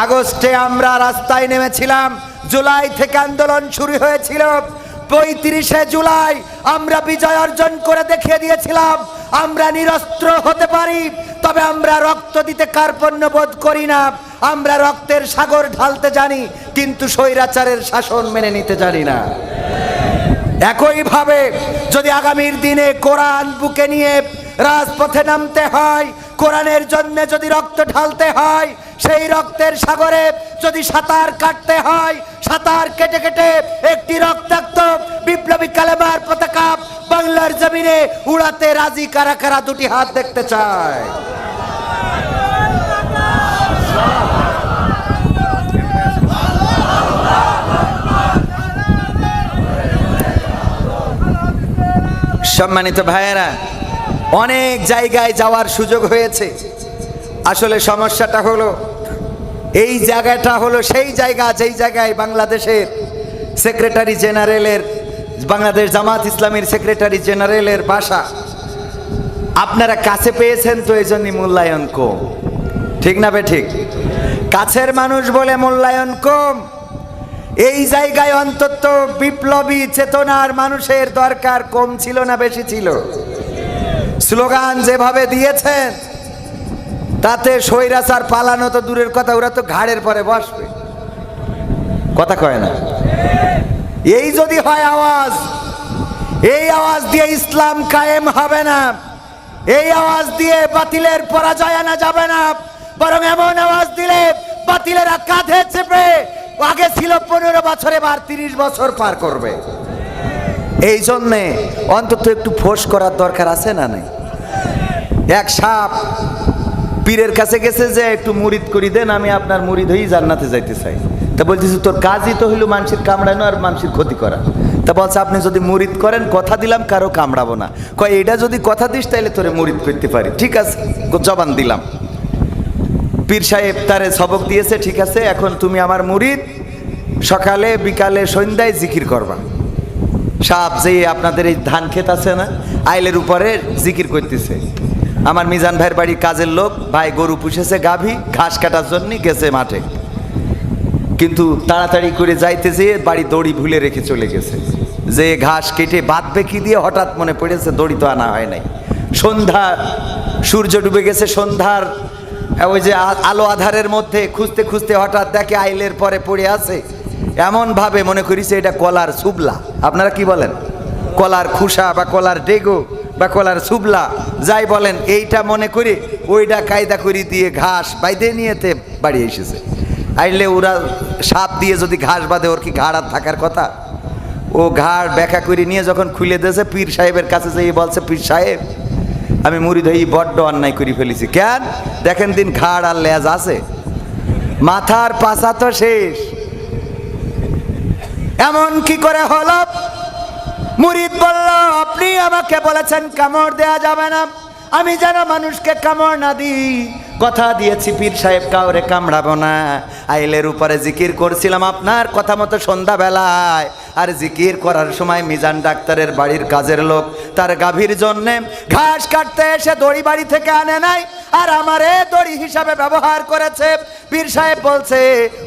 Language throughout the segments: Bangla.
আগস্টে আমরা রাস্তায় নেমেছিলাম, জুলাই থেকে আন্দোলন শুরু হয়েছিল। পঁয়ত্রিশে জুলাই আমরা বিজয় অর্জন করে দেখিয়ে দিয়েছিলাম, আমরা নিরস্ত্র হতে পারি, তবে আমরা রক্ত দিতে কার্পণ্য বোধ করি না, আমরা রক্তের সাগর ঢালতে জানি, কিন্তু স্বৈরাচারের শাসন মেনে নিতে জানি না। একইভাবে যদি আগামীর দিনে কোরআন বুকে নিয়ে রাজপথে নামতে হয়, কোরআনের জন্য যদি রক্ত ঢালতে হয়, সেই রক্তের সাগরে যদি সাঁতার কাটতে হয়, সাঁতার কেটে কেটে একটি রক্তাক্ত বিপ্লবী কালেমার পতাকা বাংলার জমিনে উড়াতে রাজি কারা কারা দুটি হাত দেখতে চায়? সম্মানিত ভাইয়েরা অনেক জায়গায় যাওয়ার সুযোগ হয়েছে। আসলে সমস্যাটা হলো, এই জায়গাটা হলো সেই জায়গা, যেই জায়গায় বাংলাদেশের সেক্রেটারি জেনারেলের বাংলাদেশ জামাত ইসলামীর সেক্রেটারি জেনারেলের বাসা। আপনারা কাছে পেয়েছেন তো এই জন্যই মূল্যায়ন কম। ঠিক না বে ঠিক? কাছের মানুষ বলে মূল্যায়ন কম। এই জায়গায় অন্তত বিপ্লবী, চেতনার মানুষের দরকার কম ছিল না, বেশি ছিল। স্লোগান যেভাবে দিয়েছেন, তাতে স্বৈরাচার পালানো তো দূরের কথা, ওরা তো ঘাড়ের পরে বসবে। কথা কয় না? এই যদি হয় আওয়াজ, এই আওয়াজ দিয়ে ইসলাম কায়েম হবে না, এই আওয়াজ দিয়ে বাতিলের পরাজয় আনা যাবে না, বরং এমন আওয়াজ দিলে বাতিলেরা কাঁধে চেপে, আগে ছিল পনেরো বছরে বার তিরিশ বছর পার করবে। এই জন্যে অন্তত একটু ফোঁস করার দরকার আছে না নাই? এক সাপ পীরের কাছে গেছে যে, একটু মুরিদ করি দেন, আমি আপনার মুরিদ হয়েই জান্নাতে যাইতে চাই। তা বলতেছি, তোর কাজই তো হইল মানুষের কামড়ানো আর মানুষের ক্ষতি করা। তা বলছে, আপনি যদি মুরিদ করেন, কথা দিলাম, কারও কামড়াবো না। কয় এটা যদি কথা দিস তাহলে তোরে মুরিদ করতে পারি। ঠিক আছে জবান দিলাম। পীর সাহেব তারে সবক দিয়েছে, ঠিক আছে, এখন তুমি আমার মুরিদ সকালে, বিকালে, সন্ধ্যায় জিকির করবা। সাপ যে আপনাদের এই ধান ক্ষেত আছে না, আইলের উপরে জিকির করতেছে। আমার মিজান ভাইয়ের বাড়ির কাজের লোক, ভাই গরু পুষেছে গাভী, ঘাস কাটার জন্য গেছে মাঠে। কিন্তু তাড়াতাড়ি করে যাইতে যেয়ে বাড়ি দড়ি ভুলে রেখে চলে গেছে। যে ঘাস কেটে বাঁধবে কি দিয়ে, হঠাৎ মনে পড়েছে দড়ি তো আনা হয় নাই। সন্ধ্যা, সূর্য ডুবে গেছে সন্ধ্যার, ওই যে আলো আধারের মধ্যে খুঁজতে খুঁজতে হঠাৎ দেখে আইলের পরে পড়ে আছে এমন ভাবে মনে করিছে এটা কলার সুবলা। আপনারা কি বলেন? কলার খুসা বা কলার ডেগো বা কলার সুবলা, যাই বলেন, এইটা মনে করি ওইটা কায়দা করি দিয়ে ঘাস বাইদে নিয়েতে বাড়ি এসেছে। আইলে ওরা সাপ দিয়ে যদি ঘাস বাঁধে, ওর কি ঘাড় আর থাকার কথা? ও ঘাড় ব্যাখ্যা করে নিয়ে যখন খুলে দিয়েছে পীর সাহেবের কাছে যেয়ে বলছে, পীর সাহেব, আমি মুড়ি ধরি বড্ড অন্যায় করে ফেলেছি। কেন? দেখেন দিন ঘাড় আর লেজ আছে। মাথার পাশা তো শেষ। এমন কি করে হলো? মুরিদ বলল, আপনি আমাকে বলেছেন কামড় দেয়া যাবে না। আমি যেন মানুষকে কামড় না দিই। কথা দিয়েছি পীর সাহেব, কাউরে কামড়াবো না। আইলের উপরে জিকির করছিলাম আপনার কথা মতো সন্ধ্যাবেলায়। আর জিকির করার সময় মিজান ডাক্তারের বাড়ির কাজের লোক, তার গাভীর জন্যে ঘাস কাটতে এসে দড়ি বাড়ি থেকে আনে নাই, আর আমারে দড়ি হিসাবে ব্যবহার করেছে। পীর সাহেব বলছে,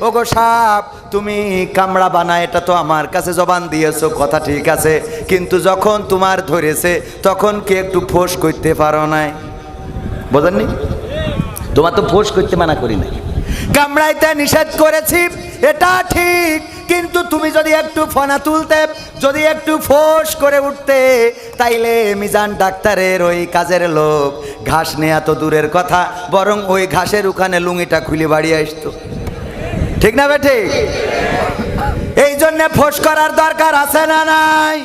ওগো সাপ, তুমি কামড়া বানা এটা তো আমার কাছে জবান দিয়েছ, কথা ঠিক আছে। কিন্তু যখন তোমার ধরেছে, তখন কি একটু ফোঁস করতে পারো নাই? বোঝেননি? তোমার তো ফোঁস করতে মানা করি নাই। কামড়াইতে নিষেধ করেছি, এটা ঠিক, কিন্তু তুমি যদি একটু ফনা তুলতে, যদি একটু ফোঁস করে উঠতে, তাইলে মিজান ডাক্তারের ওই কাজের লোক। ঘাস নেয়া তো দূরের কথা, বরং ওই ঘাসের ওখানে লুঙ্গিটা খুলে বাড়িয়ে আসতো। ঠিক না বেঠে? এই জন্য ফোঁস করার দরকার আছে না নাই?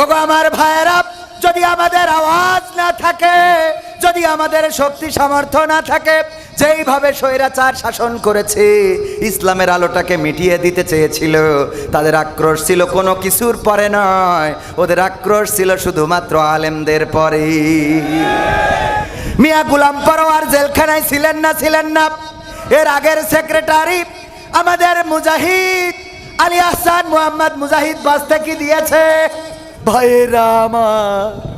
ওগো আমার ভাইয়েরা, যদি আমাদের আওয়াজ না থাকে যদি আমাদের শক্তি সামর্থ্য না থাকে, যেইভাবে স্বৈরাচার শাসন করেছে, ইসলামের আলোটাকে মিটিয়ে দিতে চেয়েছিল। তাদের আক্রোশ ছিল কোনো কিছুর পরে নয়। ওদের আক্রোশ ছিল শুধুমাত্র আলেমদের পরে মিয়া গুলাম পরোয়ার জেলখানায় ছিলেন না ছিলেন না। এর আগের সেক্রেটারি আমাদের মুজাহিদ, আলী আহসান মোহাম্মদ মুজাহিদ বাস্তে কি দিয়েছে। ভাইয়েরা আমার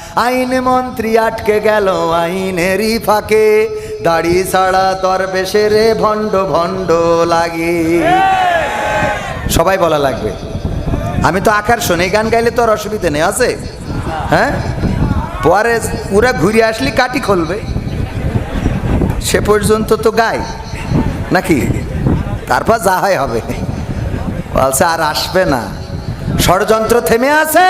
আইন মন্ত্রী আটকে গেল আইনেরই ফাঁকে। দাড়ি ছাড়া দরবেশে রে ভণ্ড ভণ্ড লাগে। সবাই বলা লাগবে। আমি তো আকার শুনে, গান গাইলে তোর অসুবিধে নেই, আছে? হ্যাঁ? পরে ওরা ঘুরে আসলি কাটি খুলবে। সে পর্যন্ত তো গাই, নাকি? তারপর যা হয় হবে। বলছে, আর আসবে না। ষড়যন্ত্র থেমে আছে।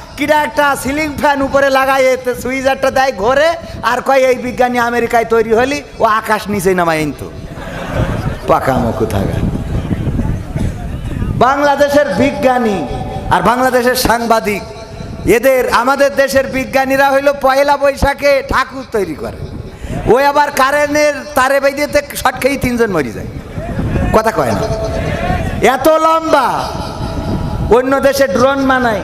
কিরা একটা সিলিং ফ্যান উপরে লাগাই, এতে সুইজারটা দেয় ঘরে, আর কয়, এই বিজ্ঞানী আমেরিকায় তৈরি হলি, ও আকাশ নিচে তো পাকা মুখু থাকা বাংলাদেশের বিজ্ঞানী আর বাংলাদেশের সাংবাদিক, এদের, আমাদের দেশের বিজ্ঞানীরা হইল পয়লা বৈশাখে ঠাকুর তৈরি করে। ওই আবার কারেন্টের তারে বেঁধেতে শট খেয়েই তিনজন মরি যায়। কথা কয় না। এত লম্বা। অন্য দেশে ড্রোন বানায়।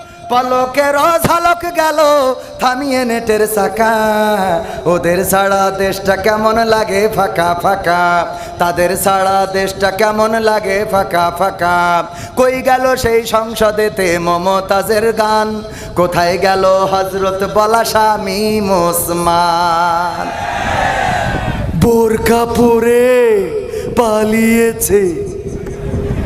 পলকের ঝলক গেল থামিয়ে নেটের চাকা। ওদের সারা দেশটা কেমন লাগে ফাঁকা ফাঁকা। তাদের ছাড়া দেশটা কেমন লাগে ফাঁকা ফাঁকা। কই গেল সেই সংসদেতে মমতাজের গান? কোথায় গেল হজরত বলা স্বামী মোসমান? বোরকা পরে পালিয়েছে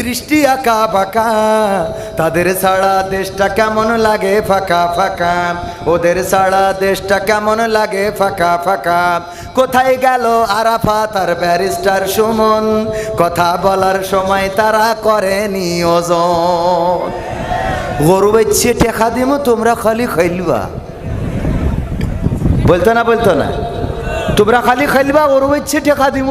দৃষ্টি আঁকা বাঁকা তাদের ছাড়া দেশটা কেমন লাগে ফাঁকা ফাঁকা। ওদের ছাড়া দেশটা কেমন লাগে ফাঁকা ফাঁকা। কোথায় গেল আরাফা তার ব্যারিস্টার সুমন? কথা বলার সময় তারা করে নিয়োজন গরু বেচ্ছে টেকা দিমো, তোমরা খালি খাইলবা বলতো না বলতো না? তোমরা খালি খেলবা ওর ইচ্ছে টেকা দিব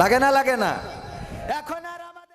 লাগে না লাগে না। এখন